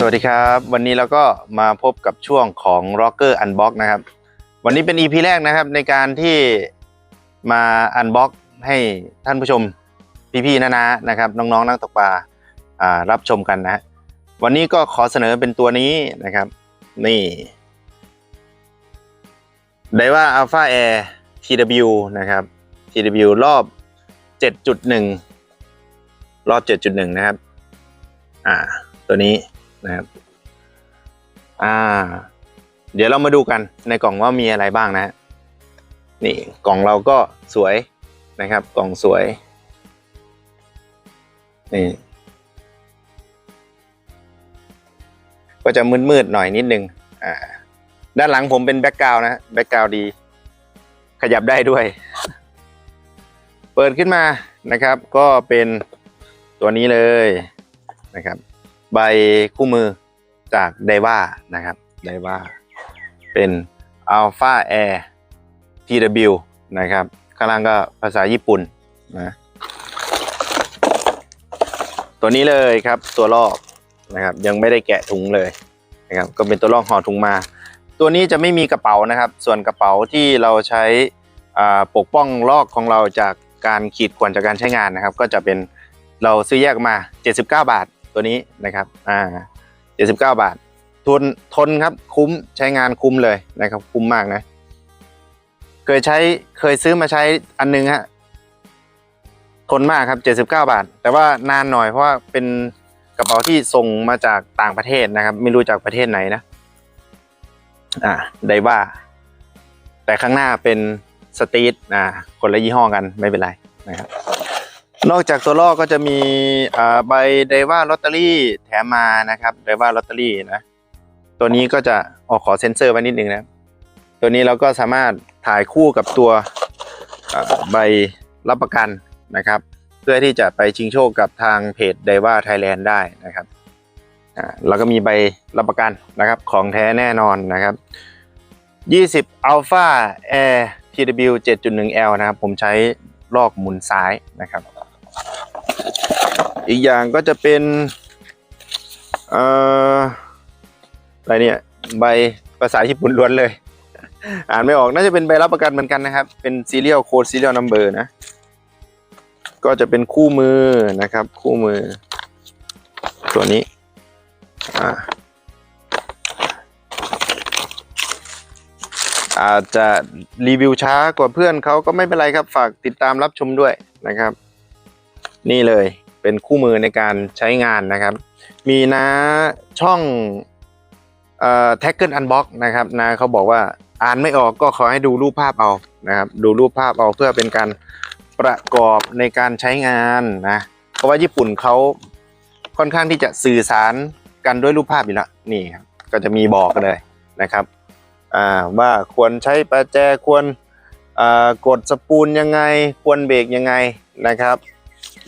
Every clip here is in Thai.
สวัสดีครับ วันนี้เราก็มาพบกับช่วงของ Rocker Unbox นะครับ วันนี้เป็น EP แรกนะครับในการที่มา Unbox ให้ท่านผู้ชมพี่ๆนะนะนะครับ น้องๆนักตกปลาารับชมกันนะฮะวันนี้ก็ขอเสนอเป็นตัวนี้นะครับ นี่ไดว่า Alpha Air TW นะครับ TW รอบ 7.1 รอบ 7.1 นะครับ อ่า ตัวนี้ นะครับ อ่า เดี๋ยวเรามาดูกันในกล่องว่ามีอะไรบ้างนะ นี่กล่องเราก็สวยนะครับ กล่องสวย นี่ ก็จะมืดๆหน่อยนิดนึง อ่า ด้านหลังผมเป็นแบ็กกราวนะแบ็กกราวดี ขยับได้ด้วย เปิดขึ้นมานะครับ ก็เป็นตัวนี้เลยนะครับ ใบคู่มือจากไดว่านะครับไดว่าเป็น Alpha Air TW นะครับ ข้างล่างก็ภาษาญี่ปุ่นนะตัวนี้เลยครับตัวลอกนะครับ ยังไม่ได้แกะถุงเลยนะครับ ก็เป็นตัวลอกห่อถุงมา ตัวนี้จะไม่มีกระเป๋านะครับ ส่วนกระเป๋าที่เราใช้อ่าปกป้องลอกของเราจากการขีดข่วนจากการใช้งานนะครับ ก็จะเป็นเราซื้อแยกมา 79 บาท ตัวนี้นะครับอ่า79บาท ทนทนครับคุ้มใช้งานคุ้มเลยนะครับ คุ้มมากนะ เคยใช้เคยซื้อมาใช้อันนึงฮะทนมากครับ79บาท แต่ว่านานหน่อยเพราะว่าเป็นกระเป๋าที่ส่งมาจากต่างประเทศนะครับ ไม่รู้จากประเทศไหนนะ อ่าไดว่าแต่ข้างหน้าเป็นสตรีทอ่าคนละยี่ห้อกันไม่เป็นไรนะครับ นอกจากตัวลอก็จะมีใบไดว่าลอตเตอรี่แถมมานะครับไดว่าลอตเตอรี่นะตัวนี้ก็จะออกขอเซ็นเซอร์ไว้นิดนึงนะตัวนี้เราก็สามารถถ่ายคู่กับตัวใบรับประกันนะครับ เพื่อที่จะไปชิงโชคกับทางเพจไดว่าไทยแลนด์ได้นะครับอ่าแล้วก็มีใบรับประกันนะครับของแท้แน่นอนนะครับ 20 Alpha Air TW 7.1L นะครับ ผมใช้ลอกหมุนซ้ายนะครับ อีกอย่างก็จะเป็นอะไรเนี่ย ใบภาษาญี่ปุ่นล้วนเลย อ่านไม่ออกน่าจะเป็นใบรับประกันเหมือนกันนะครับ เป็น serial code serial number นะ ก็จะเป็นคู่มือนะครับ คู่มือ ตัวนี้อ่าอาจจะรีวิวช้ากว่าเพื่อนเขาก็ไม่เป็นไรครับ ฝากติดตามรับชมด้วยนะครับ นี่เลย เป็นคู่มือในการใช้งานนะครับ มีนะช่องเอ่อ Tackle Unbox นะครับนะเขาบอกว่าอ่านไม่ออกก็ขอให้ดูรูปภาพเอานะครับ ดูรูปภาพเอาเพื่อเป็นการประกอบในการใช้งานนะเพราะว่าญี่ปุ่นเขาค่อนข้างที่จะสื่อสารกันด้วยรูปภาพอยู่แล้วนี่ครับก็จะมีบอกกันเลยนะครับอ่าว่าควรใช้ประแจควรอ่ากดสปูลยังไง ควรเบรกยังไงนะครับ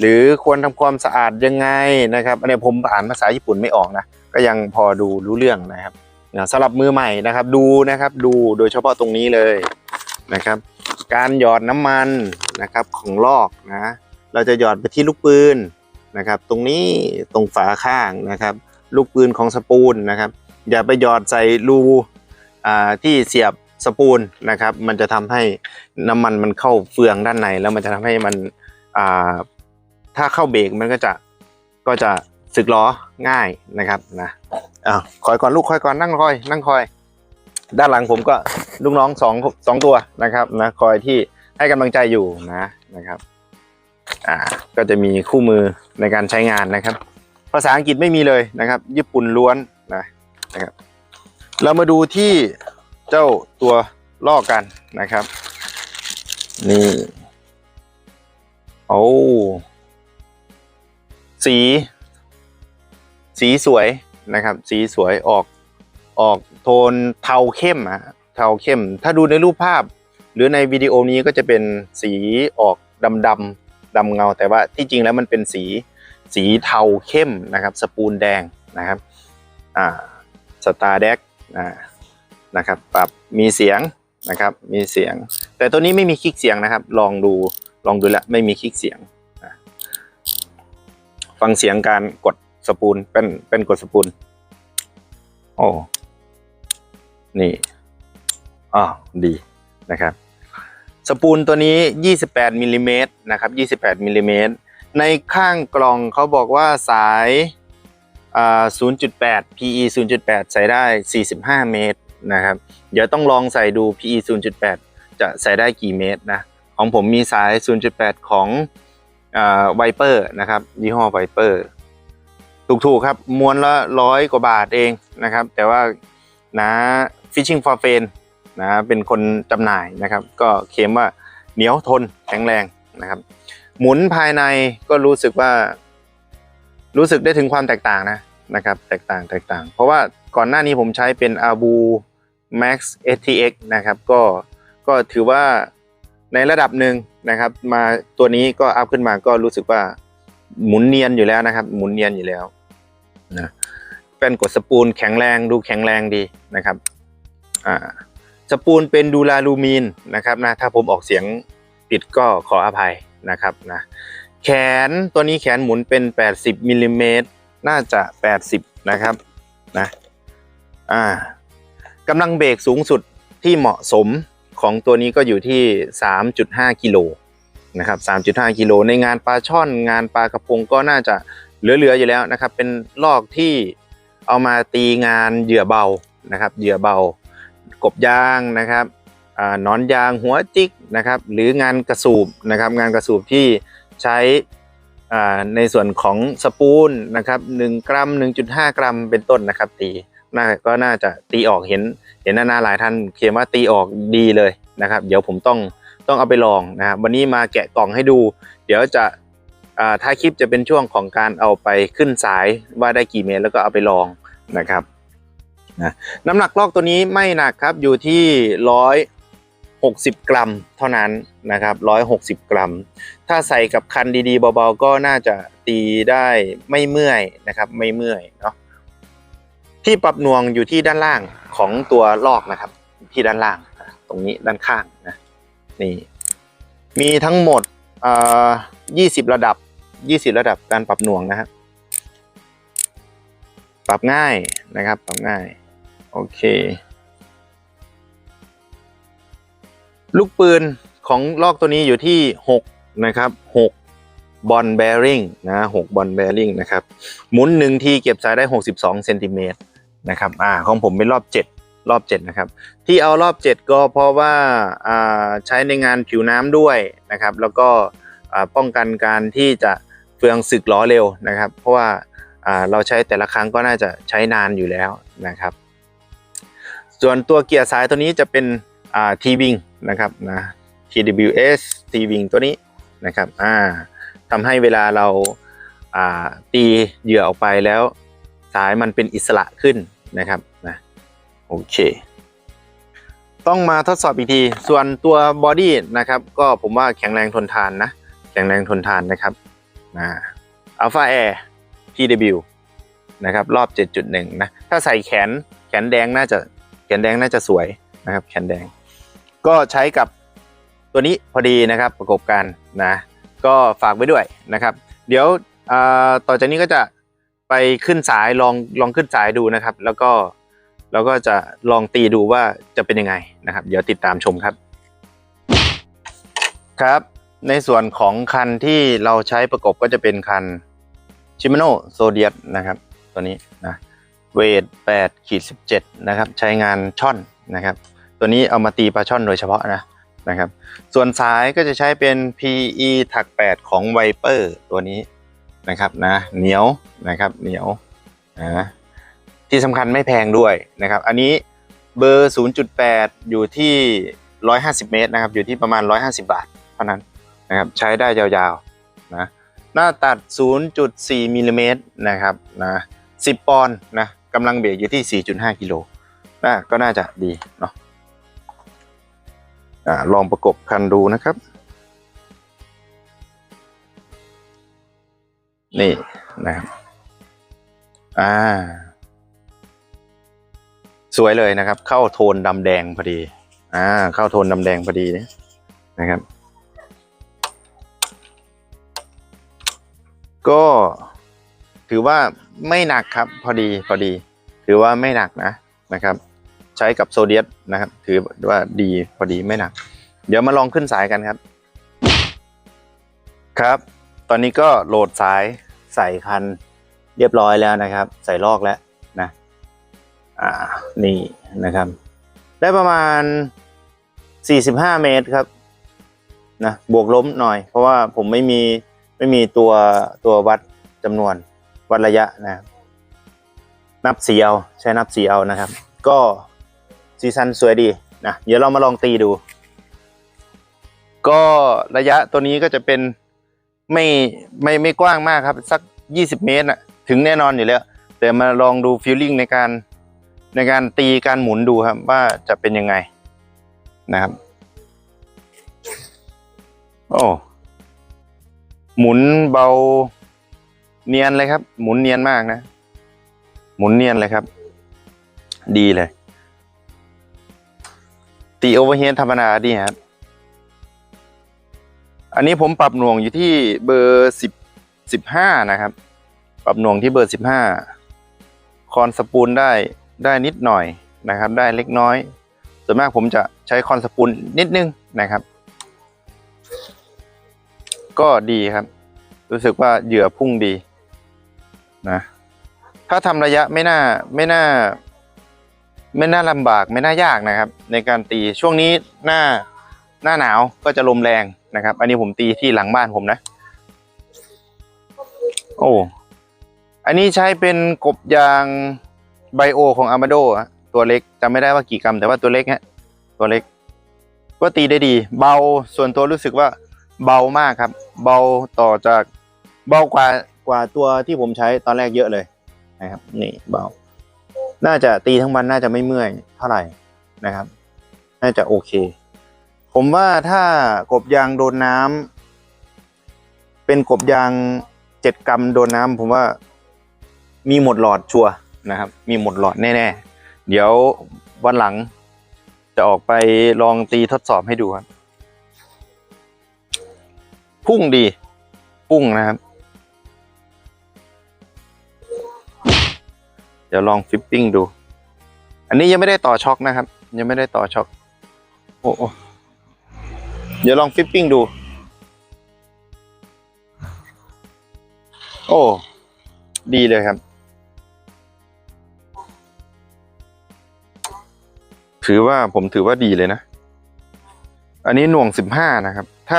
หรือควรทำความสะอาดยังไงนะครับอันนี้ผมอ่านภาษาญี่ปุ่นไม่ออกนะก็ยังพอดูรู้เรื่องนะครับนะสำหรับมือใหม่นะครับดูนะครับดูโดยเฉพาะตรงนี้เลยนะครับ การหยอดน้ำมันนะครับของลอกนะเราจะหยอดไปที่ลูกปืนนะครับ ตรงนี้ตรงฝาข้างนะครับ ลูกปืนของสปูลนะครับ อย่าไปหยอดใส่รูอ่าที่เสียบสปูลนะครับ มันจะทำให้น้ำมันมันเข้าเฟืองด้านในแล้วมันจะทำให้มันอ่า ถ้าเข้าเบรกมันก็จะก็จะสึกล้อง่ายนะครับนะอ่าคอยก่อนลูกคอยก่อนนั่งคอย นั่งคอย ด้านหลังผมก็ลูกน้องสองสองตัวนะครับนะคอยที่ให้กำลังใจอยู่นะนะครับอ่าก็จะมีคู่มือในการใช้งานนะครับ ภาษาอังกฤษไม่มีเลยนะครับ ญี่ปุ่นล้วนนะนะครับ เรามาดูที่เจ้าตัวลอกกันนะครับ นี่โอ้ สี สีสวยนะครับ สีสวยออกออกโทนเทาเข้มอะเทาเข้ม ถ้าดูในรูปภาพ หรือในวิดีโอนี้ก็จะเป็นสีออกดำดำดำเงา แต่ว่าที่จริงแล้วมันเป็นสีสีเทาเข้มนะครับ สปูนแดงนะครับอ่าสตาร์เด็กอ่านะครับปรับมีเสียงนะครับมีเสียง แต่ตัวนี้ไม่มีคลิกเสียงนะครับ ลองดูลองดูแล้วไม่มีคลิกเสียง ฟังเสียงการกดสปูลเป็นเป็นกดสปูลโอ้นี่อ๋อดีนะครับ สปูลตัวนี้ 28มิลลิเมตรนะครับ28มิลลิเมตรในข้างกล่องเขาบอกว่าสาย0.8 PE 0.8 ใส่ได้ 45 เมตรนะครับ เดี๋ยวต้องลองใส่ดู PE 0.8 จะใส่ได้กี่เมตรนะ ของผมมีสาย 0.8 ของ ไวเปอร์นะครับ ยี่ห้อไวเปอร์ถูกๆครับมวนละร้อยกว่าบาทเองนะครับ แต่ว่านะ Fishing for f a n นะเป็นคนจำหน่ายนะครับ ก็เคลมว่าเหนียวทนแข็งแรงนะครับ หมุนภายในก็รู้สึกว่า รู้สึกได้ถึงความแตกต่างนะนะครับ แตกต่างแตกต่าง เพราะว่าก่อนหน้านี้ผมใช้เป็น Abu Max STX นะครับ ก็ก็ถือว่าในระดับหนึ่ง นะครับ มาตัวนี้ก็อัพขึ้นมาก็รู้สึกว่าหมุนเนียนอยู่แล้วนะครับ หมุนเนียนอยู่แล้วนะเป็นกดสปูลแข็งแรงดูแข็งแรงดีนะครับอ่าสปูลเป็นดูลาลูมีนนะครับนะถ้าผมออกเสียงผิดก็ขออภัยนะครับนะแขนตัวนี้แขนหมุนเป็น 80มิลลิเมตรน่าจะ 80 นะครับนะอ่ากำลังเบรกสูงสุดที่เหมาะสม ของตัวนี้ก็อยู่ที่ 3.5 กิโลนะครับ 3.5 กิโลในงานปลาช่อนงานปลากระพงก็น่าจะเหลือๆอยู่แล้วนะครับ เป็นลอกที่เอามาตีงานเหยื่อเบานะครับเหยื่อเบากบยางนะครับอนอนยางหัวจิกนะครับ หรืองานกระสูบนะครับ งานกระสูบที่ใช้ในส่วนของสปูลนะครับ1กรัม 1.5 กรัมเป็นต้นนะครับตี น่าก็น่าจะตีออกเห็น เห็นนานาหลายท่านเขียนว่าตีออกดีเลยนะครับ เดี๋ยวผมต้องต้องเอาไปลองนะครับวันนี้มาแกะกล่องให้ดู เดี๋ยวจะอ่าท้าคลิปจะเป็นช่วงของการเอาไปขึ้นสายว่าได้กี่เมตรแล้วก็เอาไปลองนะครับนะน้ำหนักลอกตัวนี้ไม่หนักครับอยู่ที่ร้อยหกสิบกรัมเท่านั้นนะครับร้อยหกสิบกรัม ถ้าใส่กับคันดีๆเบาๆก็น่าจะตีได้ไม่เมื่อยนะครับไม่เมื่อยเนาะ ที่ปรับหน่วงอยู่ที่ด้านล่างของตัวลอกนะครับ ที่ด้านล่างตรงนี้ด้านข้างนะนี่มีทั้งหมดเอ่อ20ระดับ20ระดับการปรับหน่วงนะครับ ปรับง่ายนะครับ ปรับง่ายโอเคลูกปืนของลอกตัวนี้อยู่ที่ 6 นะครับ6บอลแบริ่งนะ6บอลแบริ่งนะครับ หมุนหนึ่งทีเก็บสายได้ 62เซนติเมตร นะครับอ่าของผมเป็นรอบ 7 รอบ 7 นะครับ ที่เอารอบ 7 ก็เพราะว่าอ่าใช้ในงานผิวน้ำด้วยนะครับ แล้วก็อ่าป้องกันการที่จะเฟืองสึกล้อเร็วนะครับ เพราะว่าอ่าเราใช้แต่ละครั้งก็น่าจะใช้นานอยู่แล้วนะครับ ส่วนตัวเกียร์สายตัวนี้จะเป็นอ่า T-Wing นะครับนะ TWS T-Wing ตัวนี้นะครับอ่าทำให้เวลาเราอ่าตีเหยื่อออกไปแล้ว สายมันเป็นอิสระขึ้นนะครับนะโอเค ต้องมาทดสอบอีกที ส่วนตัวบอดี้นะครับก็ผมว่าแข็งแรงทนทานนะ แข็งแรงทนทานนะครับนะอัลฟาแอร์ PW นะครับรอบ 7.1 นะ ถ้าใส่แขนแขนแดงน่าจะแขนแดงน่าจะสวยนะครับ แขนแดง ก็ใช้กับตัวนี้พอดีนะครับประกบกันนะ ก็ฝากไว้ด้วยนะครับ เดี๋ยวต่อจากนี้ก็จะ ไปขึ้นสายลองลองขึ้นสายดูนะครับ แล้วก็แล้วก็จะลองตีดูว่าจะเป็นยังไงนะครับ เดี๋ยวติดตามชมครับ ครับ ในส่วนของคันที่เราใช้ประกบก็จะเป็นคันชิม a โนโซเดียนะครับ ตัวนี้นะเวท8ขีด17 นะครับ ใช้งานช่อนนะครับ ตัวนี้เอามาตีปลาช่อนโดยเฉพาะนะนะครับ ส่วนสายก็จะใช้เป็น PE ถัก 8 ของ Viper ตัวนี้ นะครับนะเหนียวนะครับเหนียวนะที่สำคัญไม่แพงด้วยนะครับ อันนี้เบอร์ 0.8 อยู่ที่ 150 เมตรนะครับ อยู่ที่ประมาณ 150 บาท เท่านั้นนะครับใช้ได้ยาวๆนะหน้าตัด 0.4มิลลิเมตรนะครับนะ10 ปอนด์นะกำลังเบรกอยู่ที่ 4.5 กิโลน่าก็น่าจะดีเนาะอ่าลองประกบคันดูนะครับ นี่นะครับ อ่า สวยเลยนะครับ เข้าโทนดำแดงพอดี อ่า เข้าโทนดำแดงพอดีนะนะครับ ก็ถือว่าไม่หนักครับ พอดีพอดีถือถือว่าไม่หนักนะนะครับ ใช้กับโซเดียสนะครับ ถือว่าดีพอดีไม่หนัก เดี๋ยวมาลองขึ้นสายกันครับ ครับ ตอนนี้ก็โหลดสายใส่คันเรียบร้อยแล้วนะครับ ใส่ลอกแล้วนะอ่านี่นะครับ ได้ประมาณ 45 เมตรครับนะบวกล้มหน่อย เพราะว่าผมไม่มีไม่มีตัวตัววัดจำนวนวัดระยะนะนับนับสีเอาใช้นับสีเอานะครับ ก็ซีซันสวยดีนะเดี๋ยวเรามาลองตีดู ก็ระยะตัวนี้ก็จะเป็น ไม่ไม่ไม่กว้างมากครับ สัก 20 เมตรน่ะถึงแน่นอนอยู่แล้ว แต่มาลองดูฟีลลิ่งในการในการตีการหมุนดูครับ ว่าจะเป็นยังไงนะครับ โอ้หมุนเบาเนียนเลยครับ หมุนเนียนมากนะ หมุนเนียนเลยครับ ดีเลย ตีโอเวอร์เฮดธรรมดาดีครับ อันนี้ผมปรับหน่วงอยู่ที่เบอร์สิบสิบห้านะครับ ปรับหน่วงที่เบอร์สิบห้าคอนสปูลได้ได้นิดหน่อยนะครับ ได้เล็กน้อย ส่วนมากผมจะใช้คอนสปูลนิดนึงนะครับ ก็ดีครับ รู้สึกว่าเหยื่อพุ่งดีนะ ถ้าทำระยะไม่น่าไม่น่า ไม่น่าลำบากไม่น่ายากนะครับ ในการตีช่วงนี้หน้าหน้าหนาวก็จะลมแรง นะครับ อันนี้ผมตีที่หลังบ้านผมนะ โอ้อันนี้ใช้เป็นกบยางไบโอของอามาโดตัวเล็กจำไม่ได้ว่ากี่กรัมแต่ว่าตัวเล็กฮะตัวเล็ก ก็ตีได้ดี เบาส่วนตัวรู้สึกว่าเบามากครับ เบาต่อจากเบากว่ากว่าตัวที่ผมใช้ตอนแรกเยอะเลยนะครับ นี่เบา น่าจะตีทั้งวันน่าจะไม่เมื่อยเท่าไหร่นะครับ น่าจะโอเค ผมว่าถ้ากบยางโดนน้ำเป็นกบยางเจ็ดกรัมโดนน้ำผมว่ามีหมดหลอดชัวนะครับ มีหมดหลอดแน่ๆ เดี๋ยววันหลังจะออกไปลองตีทดสอบให้ดูครับ พุ่งดี พุ่งนะครับ เดี๋ยวลองฟิปปิ้งดู อันนี้ยังไม่ได้ต่อช็อคนะครับ ยังไม่ได้ต่อช็อคโอ้โอ้ เดี๋ยวลองฟิปปิ้งดู โอ้ ดีเลยครับ ถือว่าผมถือว่าดีเลยนะ อันนี้หน่วงสิบห้านะครับ ถ้า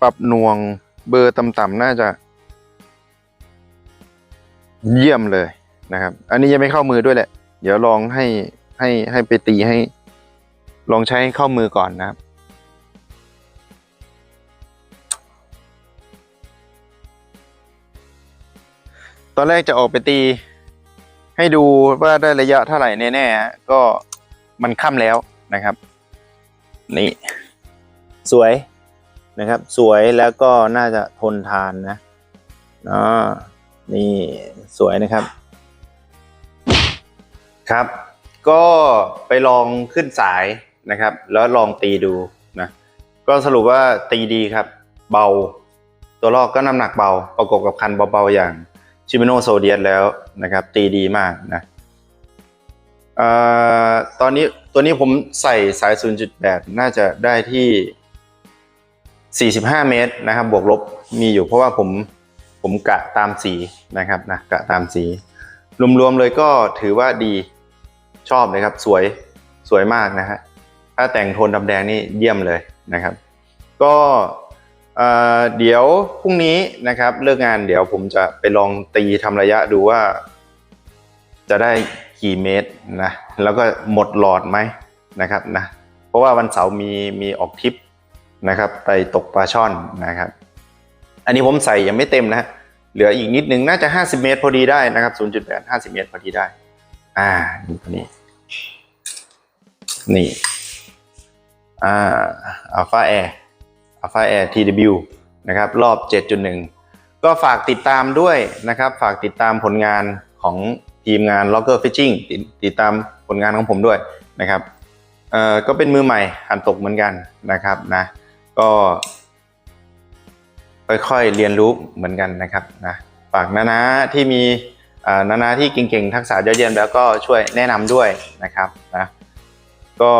ปรับหน่วงเบอร์ต่ำๆน่าจะ เยี่ยมเลยนะครับ อันนี้ยังไม่เข้ามือด้วยแหละ เดี๋ยวลองให้ให้ให้ไปตีให้ ลองใช้เข้ามือก่อนนะครับ ตอนแรกจะออกไปตี ให้ดูว่าได้ระยะเท่าไหร่แน่ๆฮะก็มันค่ำแล้วนะครับ นี่ สวยนะครับ สวยแล้วก็น่าจะทนทานนะอ๋อนี่สวยนะครับ ครับ ก็ไปลองขึ้นสายนะครับ แล้วลองตีดูนะก็สรุปว่าตีดีครับ เบา ตัวลอกก็น้ำหนักเบา ประกบกับคันเบาๆอย่าง ชิมิโนโซเดียสแล้วนะครับ ตีดีมากนะเอ่อตอนนี้ตัวนี้ผมใส่สาย 0.8 น่าจะได้ที่ 45 เมตรนะครับ บวกลบมีอยู่เพราะว่าผมผมกะตามสีนะครับนะกะตามสี รวมๆเลยก็ถือว่าดีชอบเลยครับ สวยสวยมากนะฮะถ้าแต่งโทนดำแดงนี่เยี่ยมเลยนะครับ ก็ เดี๋ยวพรุ่งนี้นะครับเลิกงานเดี๋ยวผมจะไปลองตีทำระยะดูว่า จะได้กี่เมตรนะแล้วก็หมดหลอดไหมนะครับนะเพราะว่าวันเสาร์มีมีออกทริปนะครับไปตกปลาช่อนนะครับ อันนี้ผมใส่ยังไม่เต็มนะฮะเหลืออีกนิดนึงน่าจะ 50 เมตรพอดีได้นะครับ 0.8 50 เมตรพอดีได้ อ่านี่ตัวนี้ นี่ อ่าอัลฟาแอร์ Alpha Air TW นะครับรอบ 7.1 ก็ฝากติดตามด้วยนะครับ ฝากติดตามผลงานของทีมงาน Locker Fishing ตติดตามผลงานของผมด้วยนะครับเอ่อก็เป็นมือใหม่หันตกเหมือนกันนะครับนะก็ค่อยๆเรียนรู้เหมือนกันนะครับนะฝากนานาที่มีนานาที่เก่งๆ ทักษะเยอะแยะแล้วก็ช่วยแนะนำด้วยนะครับนะก็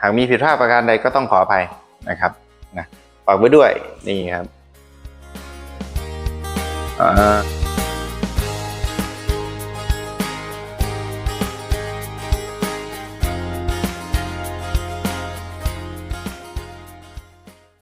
หากมีผิดพลาดประการใดก็ต้องขออภัยนะครับนะ ฝากไว้ด้วยนี่ครับอ่า